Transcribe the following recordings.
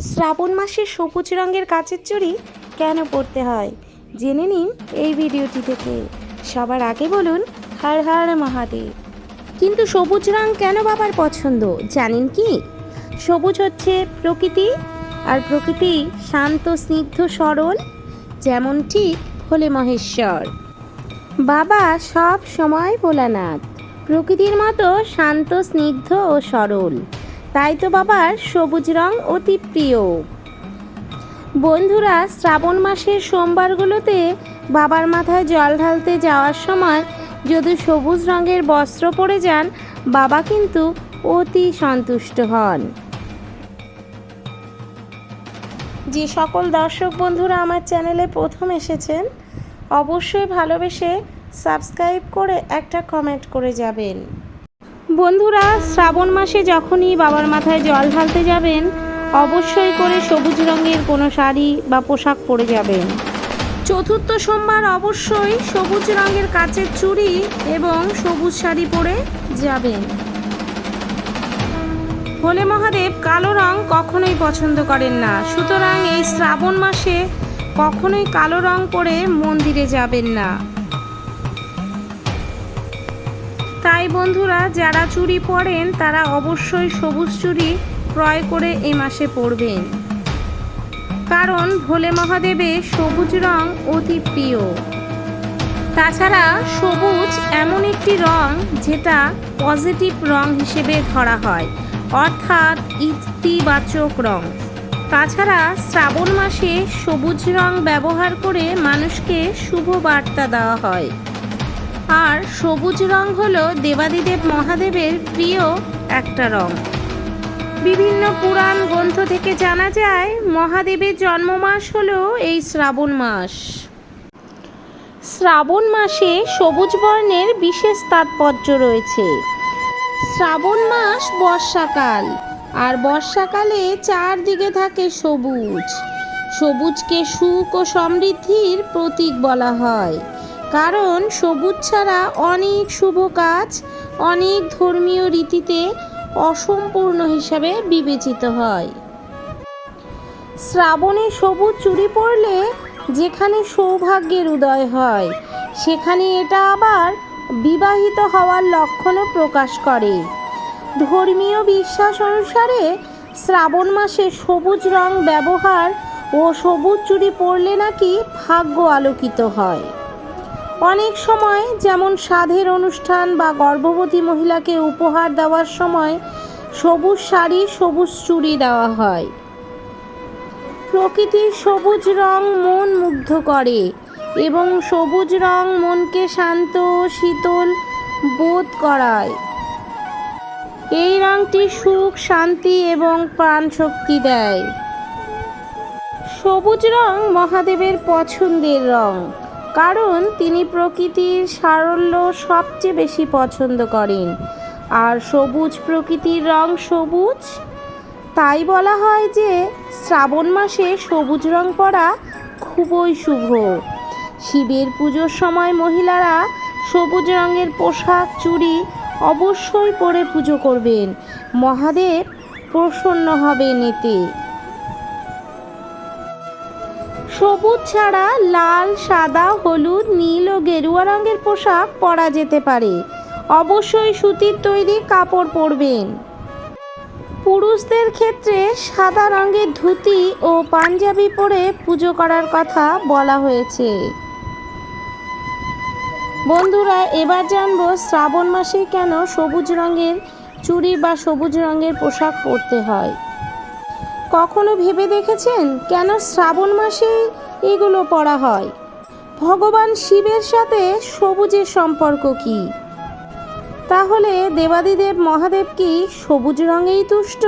শ্রাবণ মাসে সবুজ রঙের কাচের চুড়ি কেন পরতে হয়? জেনে নিন এই ভিডিওটি থেকে। সবার আগে বলুন, হর হর মহাদেব। কিন্তু সবুজ রং কেন বাবার পছন্দ, জানেন কি? সবুজ হচ্ছে প্রকৃতি আর প্রকৃতি শান্ত, স্নিগ্ধ, সরল, যেমন ঠিক হলে মহেশ্বর। বাবা সব সময় ভোলানাথ। প্রকৃতির মতো শান্ত, স্নিগ্ধ ও সরল। তাই তো বাবার সবুজ রং অতি প্রিয়। বন্ধুরা, শ্রাবণ মাসের সোমবারগুলোতে বাবার মাথায় জল ঢালতে যাওয়ার সময় যদি সবুজ রঙের বস্ত্র পরে যান, বাবা কিন্তু অতি সন্তুষ্ট হন। যে সকল দর্শক বন্ধুরা, আমার চ্যানেলে প্রথম এসেছেন। অবশ্যই ভালোবেসে সাবস্ক্রাইব করে একটা কমেন্ট করে যাবেন। বন্ধুরা, শ্রাবণ মাসে যখনই বাবার মাথায় জল ঢালতে যাবেন, অবশ্যই করে সবুজ রঙের কোনো শাড়ি বা পোশাক পরে যাবেন। চতুর্থ সোমবার অবশ্যই সবুজ রঙের কাচের চুড়ি এবং সবুজ শাড়ি পরে যাবেন। ভোলে মহাদেব কালো রং কখনোই পছন্দ করেন না। সুতরাং এই শ্রাবণ মাসে কখনোই কালো রং পরে মন্দিরে যাবেন না। তাই বন্ধুরা, যারা চুড়ি পরেন, তারা অবশ্যই সবুজ চুড়ি ক্রয় করে এ মাসে পরবেন। কারণ ভোলে মহাদেবের সবুজ রং অতি প্রিয়। তাছাড়া সবুজ এমন একটি রং যেটা পজিটিভ রং হিসেবে ধরা হয়, অর্থাৎ ইতিবাচক রং। তাছাড়া শ্রাবণ মাসে সবুজ রং ব্যবহার করে মানুষকে শুভ বার্তা দেওয়া হয়। আর সবুজ রং হলো দেবাদিদেব মহাদেবের প্রিয় একটা রং। বিভিন্ন পুরাণ গ্রন্থ থেকে জানা যায়, মহাদেবের জন্ম মাস হলো এই শ্রাবণ মাস। শ্রাবণ মাসে সবুজ বর্ণের বিশেষ তাৎপর্য রয়েছে। শ্রাবণ মাস বর্ষাকাল, আর বর্ষাকালে চারদিকে থাকে সবুজ। সবুজকে সুখ ও সমৃদ্ধির প্রতীক বলা হয়। কারণ সবুজ ছাড়া অনেক শুভ কাজ অনেক ধর্মীয় রীতিতে অসম্পূর্ণ হিসাবে বিবেচিত হয়। শ্রাবণে সবুজ চুরি পরলে যেখানে সৌভাগ্যের উদয় হয়, সেখানে এটা আবার বিবাহিত হওয়ার লক্ষণও প্রকাশ করে। ধর্মীয় বিশ্বাস অনুসারে শ্রাবণ মাসে সবুজ রং ব্যবহার ও সবুজ চুরি পরলে নাকি ভাগ্য আলোকিত হয়। অনেক সময় যেমন সাধের অনুষ্ঠান বা গর্ভবতী মহিলাকে উপহার দেওয়ার সময় সবুজ শাড়ি, সবুজ চুড়ি দেওয়া হয়। প্রকৃতির সবুজ রং মন মুগ্ধ করে এবং সবুজ রং মনকে শান্ত, শীতল বোধ করায়। এই রংটি সুখ, শান্তি এবং প্রাণ শক্তি দেয়। সবুজ রং মহাদেবের পছন্দের রং। কারণ তিনি প্রকৃতির সারল্য সবচেয়ে বেশি পছন্দ করেন। আর সবুজ প্রকৃতির রং সবুজ? তাই বলা হয় যে, শ্রাবণ মাসে সবুজ রং পরা খুবই শুভ। শিবের পুজোর সময় মহিলারা সবুজ রঙের পোশাক, চুড়ি অবশ্যই পরে পুজো করবেন। মহাদেব প্রসন্ন হবেন এতে। সবুজ ছাড়া লাল, সাদা, হলুদ, নীল ও গেরুয়া রঙের পোশাক পরা যেতে পারে। অবশ্যই সুতির তৈরি কাপড় পরবেন। পুরুষদের ক্ষেত্রে সাদা রঙের ধুতি ও পাঞ্জাবি পরে পুজো করার কথা বলা হয়েছে। বন্ধুরা, এবার জানব শ্রাবণ মাসে কেন সবুজ রঙের চুড়ি বা সবুজ রঙের পোশাক পরতে হয়। কখনো ভেবে দেখেছেন? কেন শ্রাবণ মাসে এগুলো পড়া হয়। ভগবান শিবের সাথে সবুজের সম্পর্ক কি? তাহলে দেবাদিদেব মহাদেব কি সবুজ রঙেই তুষ্ট?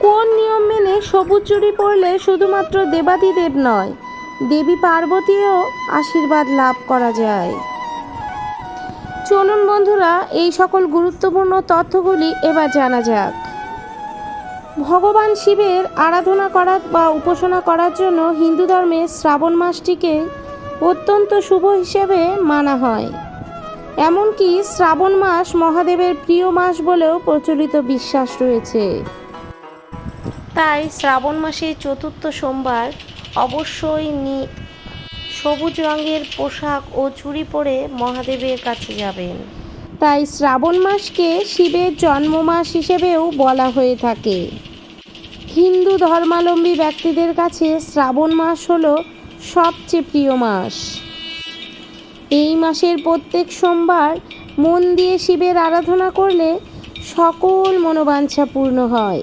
কোন নিয়ম মেনে সবুজ চুরি পড়লে শুধুমাত্র দেবাদিদেব নয়, দেবী পার্বতীও আশীর্বাদ লাভ করা যায়? চলুন বন্ধুরা, এই সকল গুরুত্বপূর্ণ তথ্যগুলি এবার জানা যাক। ভগবান শিবের আরাধনা করার বা উপাসনা করার জন্য হিন্দু ধর্মে শ্রাবণ মাসটিকে অত্যন্ত শুভ হিসেবে মানা হয়। এমনকি শ্রাবণ মাস মহাদেবের প্রিয় মাস বলেও প্রচলিত বিশ্বাস রয়েছে। তাই শ্রাবণ মাসের চতুর্থ সোমবার অবশ্যই নি সবুজ রঙের পোশাক ও চুড়ি পরে মহাদেবের কাছে যাবেন। তাই শ্রাবণ মাসকে শিবের জন্ম মাস হিসেবেও বলা হয়ে থাকে। হিন্দু ধর্মাবলম্বী ব্যক্তিদের কাছে শ্রাবণ মাস হল সবচেয়ে প্রিয় মাস। এই মাসের প্রত্যেক সোমবার মন দিয়ে শিবের আরাধনা করলে সকল মনোবাঞ্ছা পূর্ণ হয়।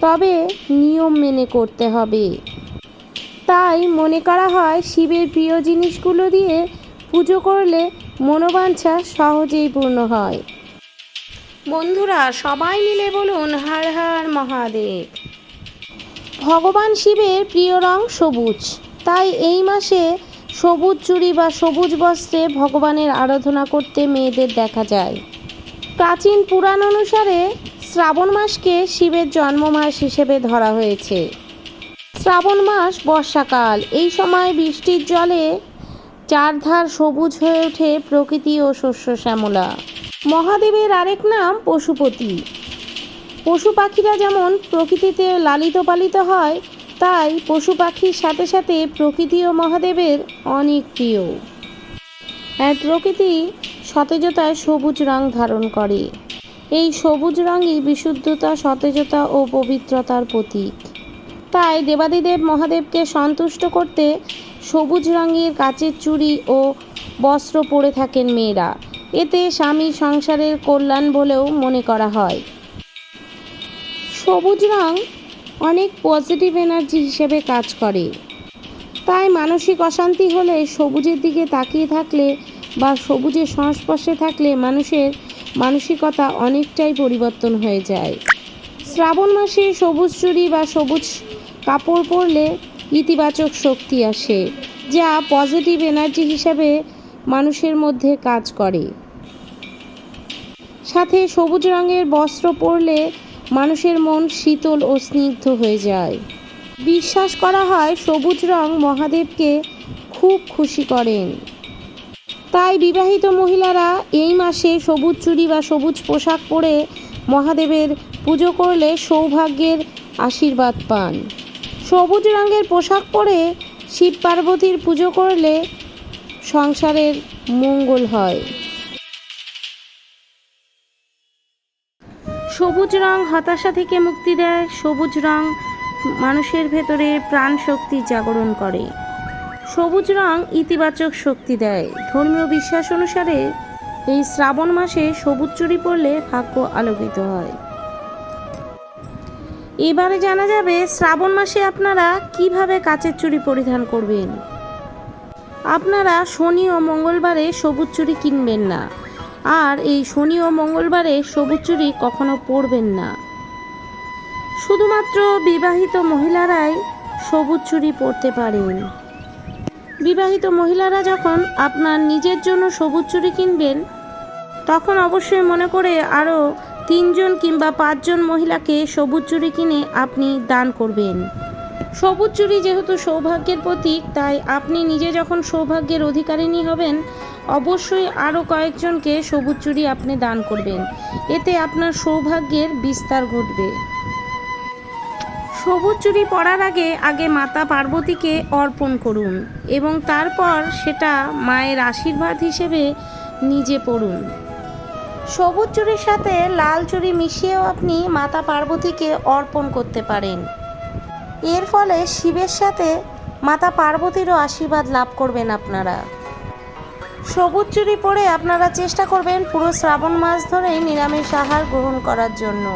তবে নিয়ম মেনে করতে হবে। তাই মনে করা হয়, শিবের প্রিয় জিনিসগুলো দিয়ে পুজো করলে মনোবাঞ্ছা সহজেই পূর্ণ হয়। বন্ধুরা সবাই মিলে বলুন হর হর মহাদেব। ভগবান শিবের প্রিয় রং সবুজ। তাই এই মাসে সবুজ চুড়ি বা সবুজ বস্ত্রে ভগবানের আরাধনা করতে মেয়েদের দেখা যায়। প্রাচীন পুরাণ অনুসারে শ্রাবণ মাসকে শিবের জন্ম মাস হিসেবে ধরা হয়েছে। শ্রাবণ মাস বর্ষাকাল। এই সময় বৃষ্টির জলে চারধার সবুজ হয়ে ওঠে প্রকৃতি ও শস্য শ্যামলা। মহাদেবের আরেক নাম পশুপতি। পশু পাখিরা যেমন প্রকৃতিতে লালিত পালিত হয়, তাই পশু পাখির সাথে সাথে প্রকৃতি ও মহাদেবের অনেক প্রিয়। আর প্রকৃতি সতেজতায় সবুজ রং ধারণ করে। এই সবুজ রঙই বিশুদ্ধতা, সতেজতা ও পবিত্রতার প্রতীক। তাই দেবাদিদেব মহাদেবকে সন্তুষ্ট করতে সবুজ রঙের কাচের চুড়ি ও বস্ত্র পরে থাকেন মেয়েরা। এতে স্বামী সংসারের কল্যাণ বলেও মনে করা হয়। সবুজ রং অনেক পজিটিভ এনার্জি হিসেবে কাজ করে। তাই মানসিক অশান্তি হলে সবুজের দিকে তাকিয়ে থাকলে বা সবুজের সংস্পর্শে থাকলে মানুষের মানসিকতা অনেকটাই পরিবর্তন হয়ে যায়। শ্রাবণ মাসে সবুজ চুড়ি বা সবুজ কাপড় পরলে ইতিবাচক শক্তি আসে, যা পজিটিভ এনার্জি হিসাবে মানুষের মধ্যে কাজ করে। সাথে সবুজ রঙের বস্ত্র পরলে মানুষের মন শীতল ও স্নিগ্ধ হয়ে যায়। বিশ্বাস করা হয় সবুজ রং মহাদেবকে খুব খুশি করেন। তাই বিবাহিত মহিলারা এই মাসে সবুজ চুড়ি বা সবুজ পোশাক পরে মহাদেবের পুজো করলে সৌভাগ্যের আশীর্বাদ পান। সবুজ রঙের পোশাক পরে শিব পার্বতীর পুজো করলে সংসারের মঙ্গল হয়। সবুজ রং হতাশা থেকে মুক্তি দেয়, সবুজ রং মানুষের ভেতরে প্রাণ শক্তি জাগরণ করে। সবুজ রং ইতিবাচক শক্তি দেয়। ধর্মীয় বিশ্বাস অনুসারে এই শ্রাবণ মাসে সবুজ চুরি পরলে ভাগ্য আলোকিত হয়। এবারে জানা যাবে শ্রাবণ মাসে আপনারা কীভাবে কাচের চুড়ি পরিধান করবেন। আপনারা শনি ও মঙ্গলবারে সবুজ চুড়ি কিনবেন না। আর এই শনি ও মঙ্গলবারে সবুজ চুড়ি কখনো পরবেন না। শুধুমাত্র বিবাহিত মহিলারাই সবুজ চুড়ি পরতে পারেন। বিবাহিত মহিলারা যখন আপনার নিজের জন্য সবুজ চুড়ি কিনবেন, তখন অবশ্যই মনে করে আরও তিনজন কিংবা পাঁচজন মহিলাকে সবুজ চুড়ি কিনে আপনি দান করবেন। সবুজ চুড়ি যেহেতু সৌভাগ্যের প্রতীক, তাই আপনি নিজে যখন সৌভাগ্যের অধিকারিণী হবেন, অবশ্যই আরও কয়েকজনকে সবুজ চুড়ি আপনি দান করবেন। এতে আপনার সৌভাগ্যের বিস্তার ঘটবে। সবুজ চুড়ি পরার আগে আগে মাতা পার্বতীকে অর্পণ করুন এবং তারপর সেটা মায়ের আশীর্বাদ হিসেবে নিজে পড়ুন। সবুজ চুরির সাথে লাল চুরি মিশিয়েও আপনি মাতা পার্বতীকে অর্পণ করতে পারেন। এর ফলে শিবের সাথে মাতা পার্বতীরও আশীর্বাদ লাভ করবেন আপনারা। সবুজ চুরি পরে আপনারা চেষ্টা করবেন পুরো শ্রাবণ মাস ধরে নিরামিষ আহার গ্রহণ করার জন্য।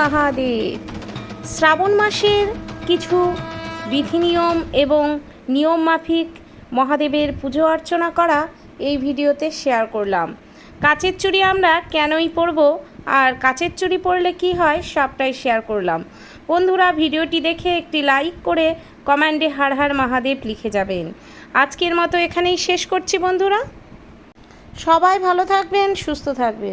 মহাদেব। শ্রাবণ মাসের কিছু বিধিনিয়ম এবং নিয়ম মাফিক মহাদেবের পুজো অর্চনা করা এই ভিডিওতে শেয়ার করলাম। কাচের চুড়ি আমরা কেনই পরব আর কাচের চুড়ি পরলে কি হয় সবটাই শেয়ার করলাম। বন্ধুরা, ভিডিওটি দেখে একটি লাইক করে কমেন্টে হার হার মহাদেব লিখে যাবেন। আজকের মতো এখানেই শেষ করছি বন্ধুরা। সবাই ভালো থাকবেন, সুস্থ থাকবেন।